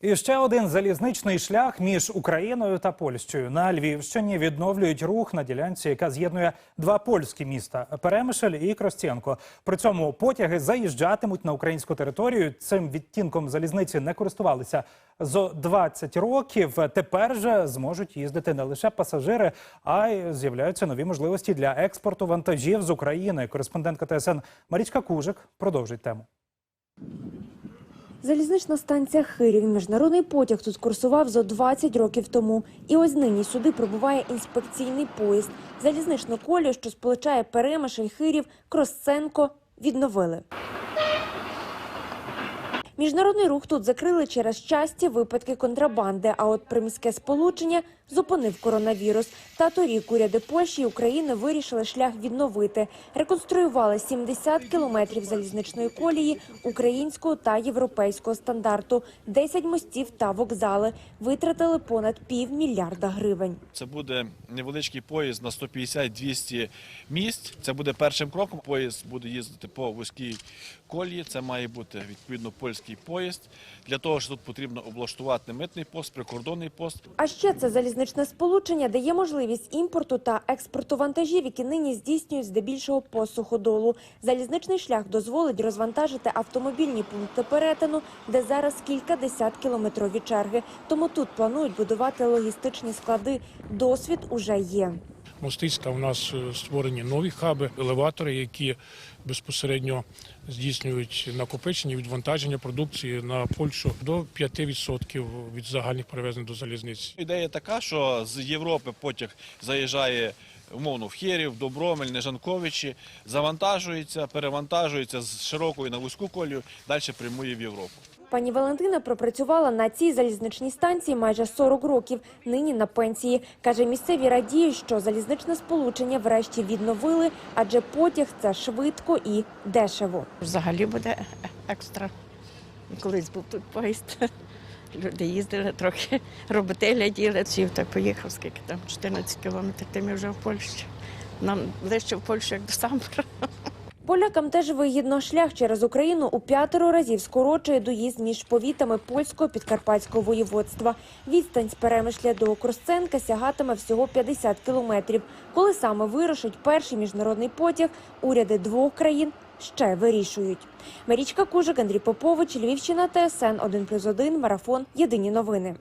І ще один залізничний шлях між Україною та Польщею на Львівщині відновлюють рух на ділянці, яка з'єднує два польські міста Перемишль і Кростєнко. При цьому потяги заїжджатимуть на українську територію. Цим відтінком залізниці не користувалися зо 20 років. Тепер же зможуть їздити не лише пасажири, а й з'являються нові можливості для експорту вантажів з України. Кореспондентка ТСН Марічка Кужик продовжить тему. Залізнична станція Хирів. Міжнародний потяг тут курсував зо 20 років тому. І ось нині сюди прибуває інспекційний поїзд. Залізничну колію, що сполучає перемишель Хирів, Кросценко, відновили. Міжнародний рух тут закрили через часті випадки контрабанди. А от приміське сполучення зупинив коронавірус. Та торік уряди Польщі і України вирішили шлях відновити. Реконструювали 70 кілометрів залізничної колії українського та європейського стандарту, 10 мостів та вокзали. Витратили понад півмільярда гривень. Це буде невеличкий поїзд на 150-200 місць. Це буде першим кроком. Поїзд буде їздити по вузькій колії. Це має бути відповідно польський поїзд. Для того що тут потрібно облаштувати митний пост, прикордонний пост. А ще це залізничне сполучення дає можливість імпорту та експорту вантажів, які нині здійснюють здебільшого по суходолу. Залізничний шлях дозволить розвантажити автомобільні пункти перетину, де зараз кількадесят кілометрові черги. Тому тут планують будувати логістичні склади. Досвід уже є. Мостиська у нас е, створені нові хаби, елеватори, які безпосередньо здійснюють накопичення відвантаження продукції на Польщу до 5% від загальних перевезень до залізниці. Ідея така, що з Європи потяг заїжджає умовно в Херів, Добромель, Нежанковичі, завантажується, перевантажується з широкої на вузьку колію, далі прямує в Європу. Пані Валентина пропрацювала на цій залізничній станції майже 40 років. Нині на пенсії. Каже, місцеві радіють, що залізничне сполучення врешті відновили, адже потяг це швидко і дешево. Взагалі буде екстра. Колись був тут поїзд. Люди їздили трохи, роботи гляділи. Сів так поїхав, скільки там 14 кілометрів, тим і вже в Польщі. Нам ближче в Польщу, як до Самбора. Полякам теж вигідно шлях через Україну у п'ятеро разів скорочує доїзд між повітами польського підкарпатського воєводства. Відстань з перемишля до Кросценка сягатиме всього 50 кілометрів. Коли саме вирушить перший міжнародний потяг, уряди двох країн ще вирішують. Марічка Кужик, Андрій Попович, Львівщина, ТСН 1+,1, Марафон. Єдині новини.